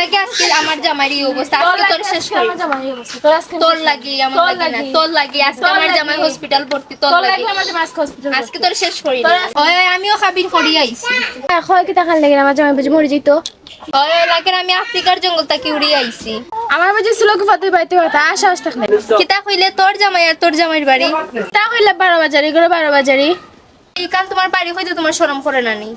লাগে আজকে আমার জামাইর এই অবস্থা। আজকে তোর শেষ করি আমার জামাই অবস্থা। তোর লাগি আমার লাগি না তোর লাগি আজকে আমার জামাই হসপিটাল ভর্তি তোর লাগি। জামাই আজকে তোর শেষ করি ওই ওই আমিও খাবির করি আইছি। ভর্তি। হয় কি লাগে আমার জামাই বুঝি মরে যেত ওই লাগে আমি আফ্রিকার জঙ্গল থেকে উড়ি আইছি। আমার বুঝি ছিল কি ফাতে বাইতে কথা আশা আস থাকলে কিতা কইলে তোর জামাই আর তোর জামাইর বাড়ি? তা কইলে বারো বাজারি করে বারো বাজারি। এই কান তোমার বাড়ি হইতে তোমার শরম করে না নি।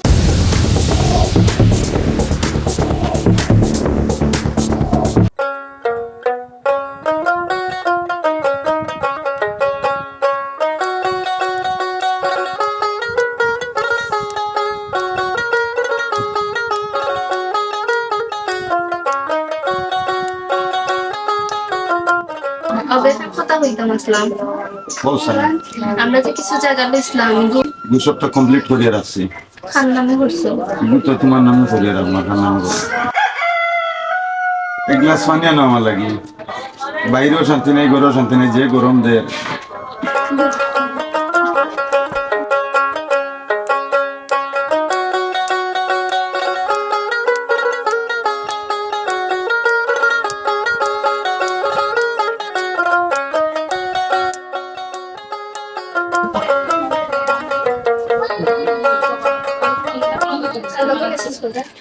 কথা হইতাম আসলাম বলছেন আমরা যে কিছু জায়গা বেসলাম দুশোটা কমপ্লিট করিয়ে রাখছি। খান নামে করছ। তো তোমার নামে করিয়ে রাখব খান নামে করব এক গ্লাস পানি আনো আমার লাগি। বাইরেও শান্তি নেই ঘরেও শান্তি নেই যে গরম দে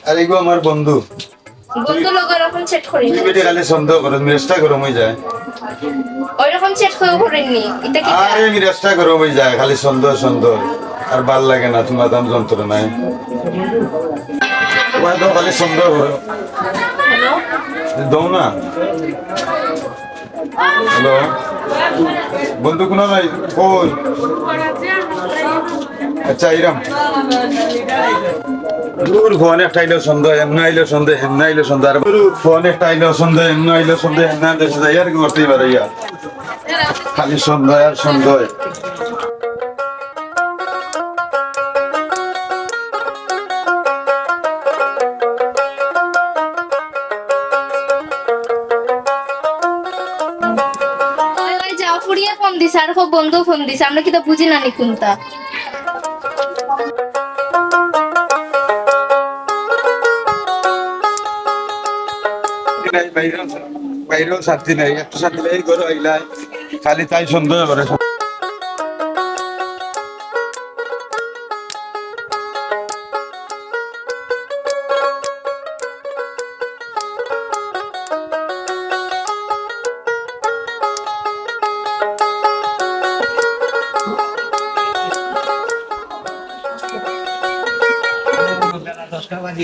আর এগো আমার বন্ধু। বন্ধু লোক ওরকম সেট করি তুমি বেটে খালি সন্দেহ করো মেরেজটা গরম হয়ে যায় ওই রকম সেট করে করেননি। এটা কি আরে মেরেজটা গরম হয়ে যায় খালি সন্দেহ সন্দেহ। আর ভালো লাগে না তোমার দাম যন্ত্রণায় ওই তো খালি সন্দেহ করো। হ্যালো দাও না। হ্যালো। বন্ধু কোনো নাই? কই? আচ্ছা ইরাম দূর ফোন একটা আইলো সন্দেহ এমন আইলো সন্দেহ এমন আইলো সন্দেহ, আর ফোন একটা আইলো সন্দেহ এমন আইলো সন্দেহ এমন আইলো সন্দেহ, ইয়ার কি করতেই পারে খালি সন্দেহ আর সন্দেহ। ফোন দিছে, আর বন্ধু ফোন দিছে, আমরা কি তো বুঝি না নি বাইরেও শান্তি নাই একটু শান্তি নাই ঘরে আইলাই। খালি তাই সন্দেহ করে।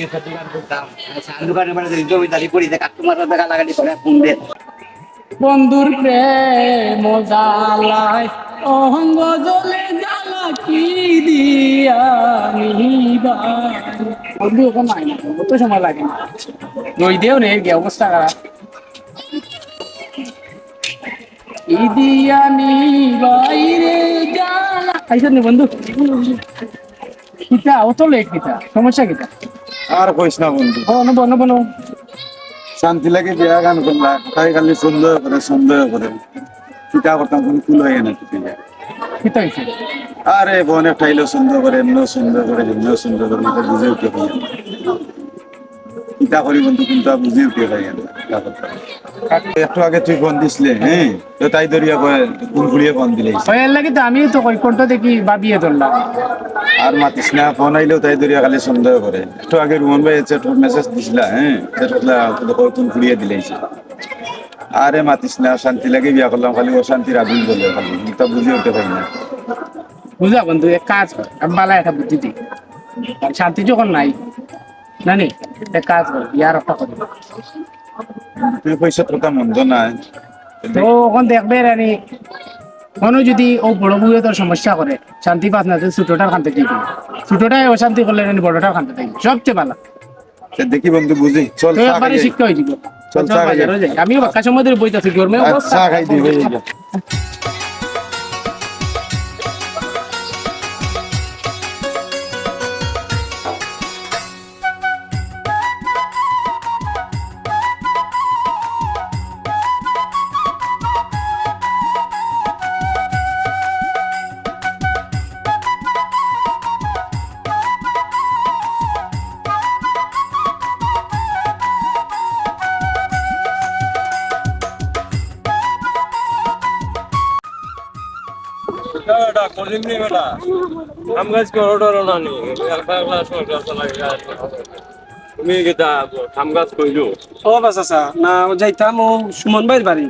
বাজিয়ে দোকান করতাম দোকানে মানে বন্ধুর প্রেম জলে জ্বালা কি বন্ধু এখন নাই না কত সময় লাগে না। দেও রে গে অবস্থা খারাপ? ই দিয়া নিবাই রে জ্বালা? আইসা নি বন্ধু। কিতা অত লেট কিতা সমস্যা কিতা আর কইস না বন্ধু। ও নব নব নব। শান্তি লাগে বিয়া গান করলা তাই খালি সন্দেহ করে সন্দেহ করে। কিতা করতাম কোনো কুল হয়ে না হইছে? আরে বোন একটা আইলো সন্দেহ করে এমনও সুন্দর করে এমনও সুন্দর করে এটা বুঝে না। কিতা করি বন্ধু কিন্তু বুঝে উঠতে পারি না। একটু আগে তুই ফোন দিসলে হ্যাঁ? তো তাই ফোন দিলে। ওই এর লাগি তো আমিও তো কই কোনটা দেখি ভাবিয়ে ধরলাম। আর মাতিস না ফোন আইলেও তাই খালি সন্দেহ করে। একটু আগে রুমন ভাই এসে মেসেজ দিছিলা হ্যাঁ? কোন ফুড়িয়ে দিলেছে আরে মাতিস না শান্তি লাগে বিয়া করলাম খালি অশান্তির আগুন বলে খালি। তা বুঝে উঠতে পারি না। বুঝা বন্ধু এক কাজ বালা একটা বুদ্ধি দিই আর শান্তি যখন নাই নানি? এক কাজ কর ইয়ার একটা করি। তুই পয়সা তোর মন্দ নাই। তো ওখান দেখবে রানি কোনো যদি ও বড় বুয়ে তোর সমস্যা করে শান্তি পাস না তুই ছোটটার খানতে দিবি ছোটটাই অশান্তি করলে রানি বড়টার খানতে দিবি সবচেয়ে ভালো। দেখি বন্ধু বুঝি চল চা খাই শিক্ষা হয়ে যাব চল, চা খাই আমিও বাক্কা সময় ধরে বইতাছি গরমে চা খাই দিবে বেটা। করো নি। চালাই তুমি কইলো? না যাইতাম ও সুমন ভাইয়ের বাড়ি।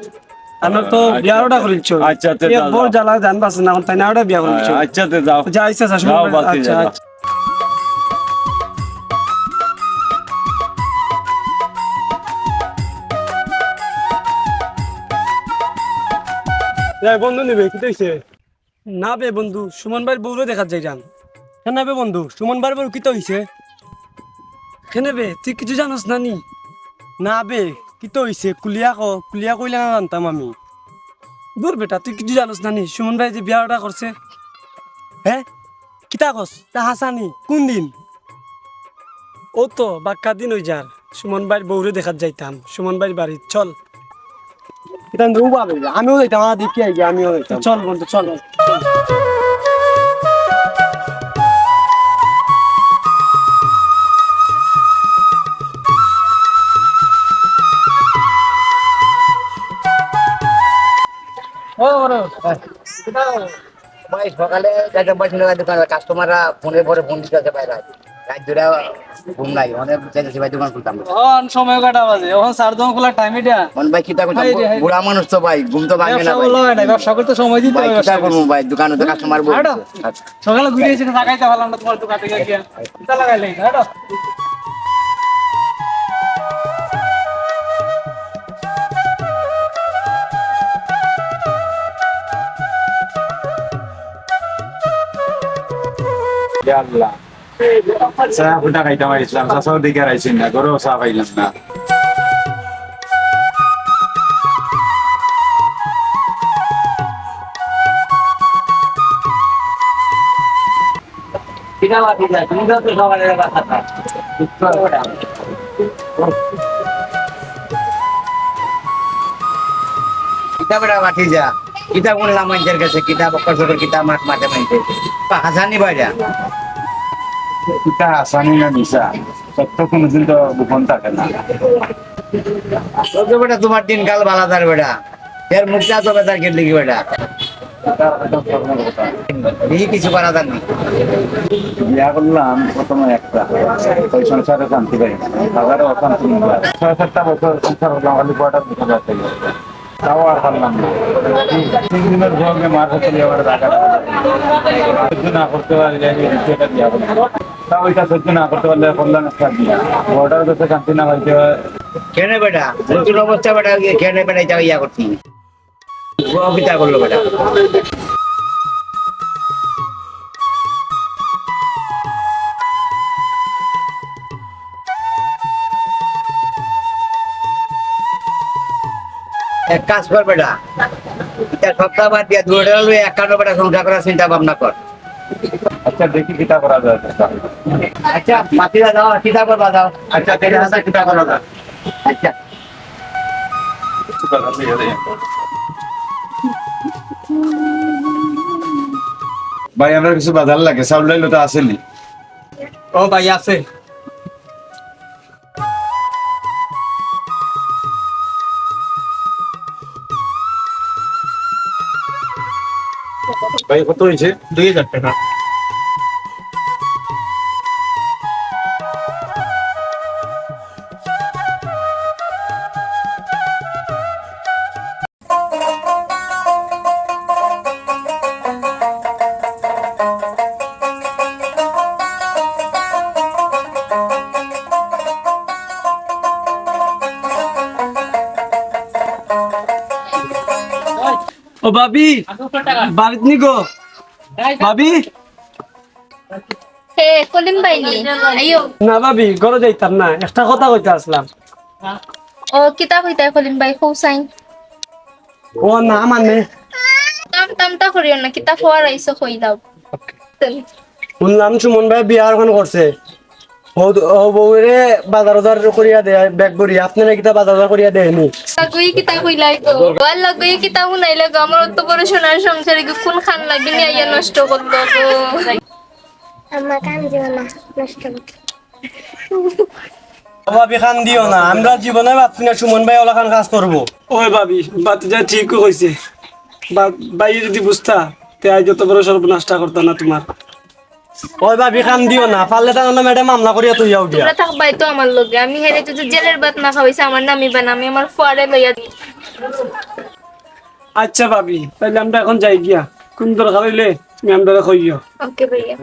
আমার তো বিয়ার ওটা করিলছ। আচ্ছা, বড় জ্বালা জান বাস না তাই না ওটা বিয়া করিলছ? আচ্ছা তে যাও। সুমন যাও, আচ্ছা আচ্ছা। বন্ধু নিবে কি হইছে না বে বন্ধু সুমন ভাইয়ের বউরে দেখা যাইতাম কেন বে বন্ধু সুমন বার বার কি হইছে কেনে বে, তুই কিছু জানোস না নি না বে কি হইছে কুলিয়া ক, কুলিয়া কইলে না জানতাম আমি। দূর বেটা, তুই কিছু জানোস না নি সুমন ভাই যে বিয়া ওটা করছে হ্যাঁ কিতা কস তা হাসানি কোন দিন? ও তো, বাক্কা দিন ওই যার সুমন ভাইয়ের বউরে দেখা যাইতাম। সুমন ভাইয়ের বাড়ি চল। এটা দু পাবে আমিও যাইতাম আমার দেখি আই আমিও যাইতাম। চল বন্ধু চল। সকালে না দোকান কাস্টমাররা ফোনে পরে ফোন দিতে আছে বাইরে। রাত ধরে ঘুম নাই অনেক যাইতেছি ভাই দোকান খুলতাম। অন সময় কাটা বাজে? এখন সার দম খোলা টাইম এটা? মন ভাই কিতা করতাম। বুড়া মানুষ তো ভাই ঘুম তো ভাঙে না ভাই। না ব্যবসা করতে সময় দিতে হবে কিতা করব ভাই দোকানে তো কাস্টমার সকালে ঘুরে এসে লাগাইতে পারলাম না তোমার দোকান থেকে কিতা লাগাইলে হাঁটো। আল্লাহ। চা ফুটা খাইতাম ইসলাম চাচাও দিকে আইছেন না গরো চা পাইলাম না। কিতা বাকি যায় তুমি তো সকালে কথা কিতাব এটা মাটি যা। কিতাব বললাম মানুষের কাছে, কিতাব অক্ষর কিতাব মাঠ মাঠে মাইতে হাসানি বাইরা। কিতা আসানি না মিশা সত্য কোনোদিন তো গোপন থাকে না। বেটা তোমার দিন কাল বালা তার বেটা। এর মুখটা তো বেতার কেটে কি বেটা। এই কিছু করা তার বিয়া করলাম প্রথমে একটা। ওই সংসারে শান্তি পাই হাজারো অশান্তি ছয় সাতটা বছর সংসার করলাম খালি কয়টা দুটো তাও আর পারলাম না। তিন দিনের ভোগে মার হচ্ছে আবার টাকা সহ্য না করতে পারলে দ্বিতীয়টা বিয়া করলাম ওইটা সহ্য না করতে পারলে করলাম একটা কাছে শান্তি না হইতে কেন বেটা? নতুন অবস্থা বেটা কেন বেটা ইয়া করছি করল বেটা। এক কাজ কর বেটা। এটা সপ্তাহ বাদ দিয়া দুটো লই একান্ন বেটা সংসার করার চিন্তা ভাবনা কর। আচ্ছা দেখি কিতা করা যায়। আচ্ছা মাতিরা দাও চিন্তা করবা দাও? আচ্ছা ঠিক আছে কিতা করা যায়। আচ্ছা। ভাই আমার কিছু বাধার লাগে চাউল লাইলো তো আসেনি ও ভাই আছে। ভাই কত হয়েছে? দুই হাজার টাকা। ও ভাবি বাড়িত নি গো। ভাবি? হে কলিম বাইনি আইও না ভাবি ঘরে যাইতাম না একটা কথা কইতে আসলাম। ও কিতা কইতা কলিম বাই খৌসাইন ও না মানে তাম তামটা করিও না কিতা খোয়ার আইসো কই দাও। শুনলাম সুমন ভাই বিয়া এখন করছে। ও ও বউরে বাজার বাজার করিয়া দেয় ব্যাগ ভরি আপনারা কিতা বাজার বাজার করিয়া দেয়নি লাগই কিতা কইলাই গো ওয়াল লাগই কিতা উনাইলে গো আমার অত বড় সোনার সংসারে গো কোন খান লাগি নি আইয়া নষ্ট করল গো আমার কান দিও না নষ্ট করতে ভাবি খান দিও না আমরা জীবনে ভাবছি না সুমন ভাই ওলাখান কাজ করব ওই ভাবি বাতিজা ঠিক কইছে বা- বাই যদি বুঝতা তে আজ যত বড় সর্বনাশটা করতো না তোমার ওই ভাবি কাম দিও না পারলে তার ম্যাডাম মামলা করিয়া তুই যাও দিয়া তোমরা থাকবাই তো আমার লগে। আমি হেরে যদি জেলের ভাত না খাওয়াইছে আমার নামিবা না আমি আমার ফুয়ারে লইয়া দিই। আচ্ছা ভাবি তাইলে আমরা এখন যাই গিয়া। কোন দরকার হইলে তুমি আমরা কইও ওকে ভাইয়া।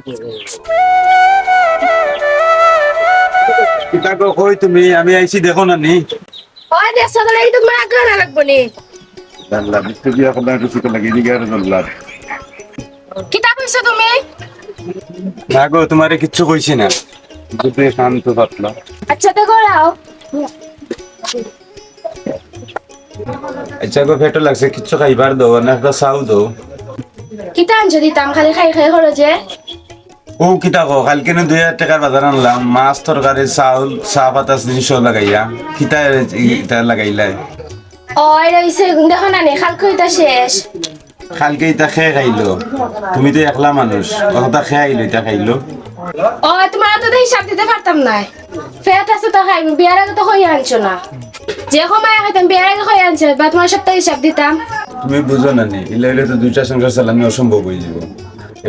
কিতাকে কই তুমি? আমি আইছি দেখো না নি। ওই দেশ সকালে এই তো মা করে লাগবো নি। জানলা বিস্তু বিয়া করলা কিছু তো লাগি দিকে আর জানলা কিতা কইছো তুমি? না গো তোমারে কিচ্ছু কইছি না। যদি শান্ত পাতলা আচ্ছা তো করাও। আচ্ছা গো ফেটো লাগছে কিচ্ছু খাইবার দাও না একটা চাও দাও। কিতা আনছো দিতাম খালি খাই খাই করো যে? ও কিতা কো কালকে না দুই হাজার টাকার বাজার আনলাম মাছ তরকারি চাউল চা পাতা জিনিস লাগাইয়া। কিতা লাগাইলাই। ও এটা দেখো না নি খাল কইতা শেষ। কালকে ইটা খেয়ে খাইলো। তুমি তো একলা মানুষ কথা খেয়ে আইলো ইটা খাইলো। ও তোমার তো হিসাব দিতে পারতাম না। ফেট আছে তো খাইবি বিয়ার আগে তো হই আনছো না। যে সময় খাইতাম বিয়ার আগে আনছো বা তোমার সপ্তাহ হিসাব দিতাম। তুমি বুঝো না নি ইলে ইলে তো দুইটা সংসার চালানো অসম্ভব হয়ে যাব।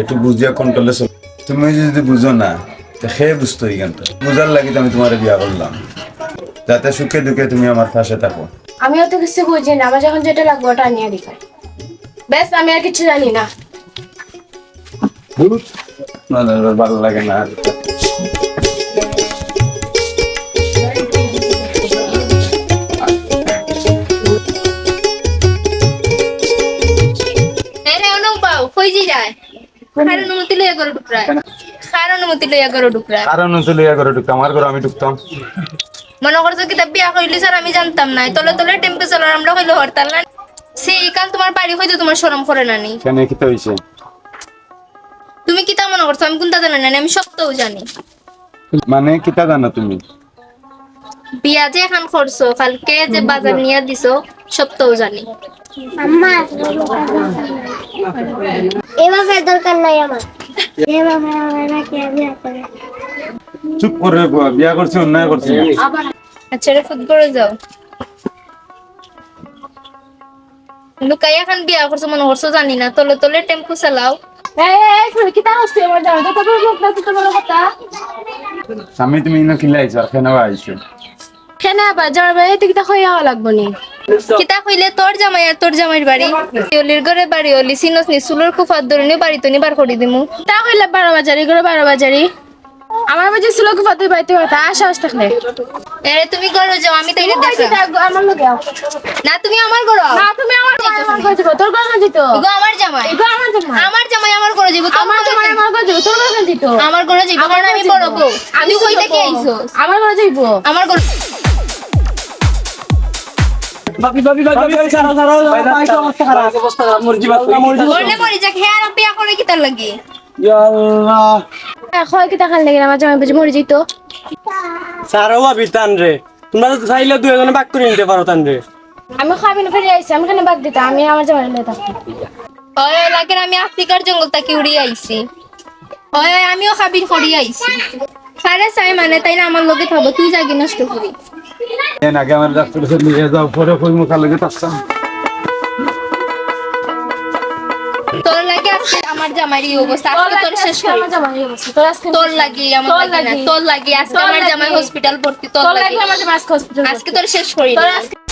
একটু বুঝিয়া কন্ট্রোলে চল। তুমি যদি বুঝো না তো খেয়ে বুঝতো এখানটা বুঝার লাগি তো আমি তোমার বিয়া করলাম। যাতে সুখে দুঃখে তুমি আমার পাশে থাকো। আমিও তো কিছু বুঝি না আমার যখন যেটা লাগবে ওটা নিয়ে দিখাই বেশ আমি আর কিছু জানি না। না না, না, ভালো লাগে না খার অনুমতি লইয়া করো টুকরায় খার অনুমতি লইয়া করো টুকরায় কারণ হচ্ছে লইয়া করে ঢুকতাম আমার ঘরে আমি ঢুকতাম। মনে করছ কিতাব বিয়া কইলি স্যার আমি জানতাম না। তলে তলে টেম্পো চালার আমরা কইলো হরতাল না? সেই কান তোমার বাড়ি হইতো তোমার শরম করে না নি। কেন কিতা হয়েছে তুমি কিতা মনে করছ? আমি কোনটা জানি না আমি সবটাও জানি। মানে কিতা জানো তুমি? বিয়া যে এখন করছ কালকে যে বাজার নিয়ে দিছো সবটাও জানি। আম্মা এভাবে দরকার নাই আমার। এভাবে আমার নাকি বিয়া করে। চুপ করে বিয়া করছি অন্যায় করছি না। আচ্ছা রে ফুট করে যাও। লুকাই এখন বিয়া করছ মনে করছ জানি না। তলে তলে টেম্পো চালাও। স্বামী তুমি ইনো খিলাইছো আর কেন আইছো? কেন আবার যাওয়ার ভাই তো কিতা হইয়া লাগবো নি। কিতা কইলে তোর জামাই আর তোর জামাইয়ের বাড়ি? অলির ঘরে বাড়ি অলি সিনস নি সুলোর কুফার ধরে বাড়ি তো নি বার করে দিমু। তা কইলে বারো বাজারি করে বারো বাজারি। আমার বাজে ছিল কি ফাতে বাইতে কথা আশা আস থাকলে এরে তুমি ঘরে যাও আমি তাইলে দেখলাম আমার আও। না তুমি আমার আও। না তুমি আমার ঘরে আমার ঘরে যাব তোর ঘরে যেত এগো আমার জামাই এগো আমার জামাই আমার জামাই আমার যাব তোর আমার জামাই আমার ঘরে যাব তোর ঘরে যেত আমার ঘরে যাইবো কারণ আমি বড় বউ আমি কই থেকে আইছো আমার ঘরে যাইবো আমার ভাবি ভাবি ভাবি ভাবি সারা সারা অবস্থা খারাপ অবস্থা খারাপ মরজি বাত বললে মরি যাক হ্যাঁ আর বিয়া করে কি তার লাগি আল্লাহ হয় কি টাকা লেগে আমার জামাই বুঝে মরে যেত সারাও ভাবি তান রে তোমরা তো চাইলে দুই এজনে বাক করে নিতে পারো তান রে আমি খাবি না ফিরে আইছি আমি কেন বাদ দিতাম আমি আমার জামাই লয়ে ওই আমি আফ্রিকার জঙ্গল থেকে উড়ি আইছি। ওই ওই আমিও খাবির করি আইছি। সারে চাই মানে তাই না আমার লগে থাকব তুই জাগি নষ্ট করি। এন আগে আমার ডাক্তার নিয়ে যাও পরে কই মুখা লাগে থাকতাম। আমার জামাইরই অবস্থা আজকে তোর শেষ করি আমার জামাই অবস্থা তোর আজকে তোর লাগি আমার লাগি না তোর লাগি আজকে আমার জামাই হসপিটাল ভর্তি তোর লাগি আজকে হসপিটাল আজকে তোর শেষ করি তোর আজকে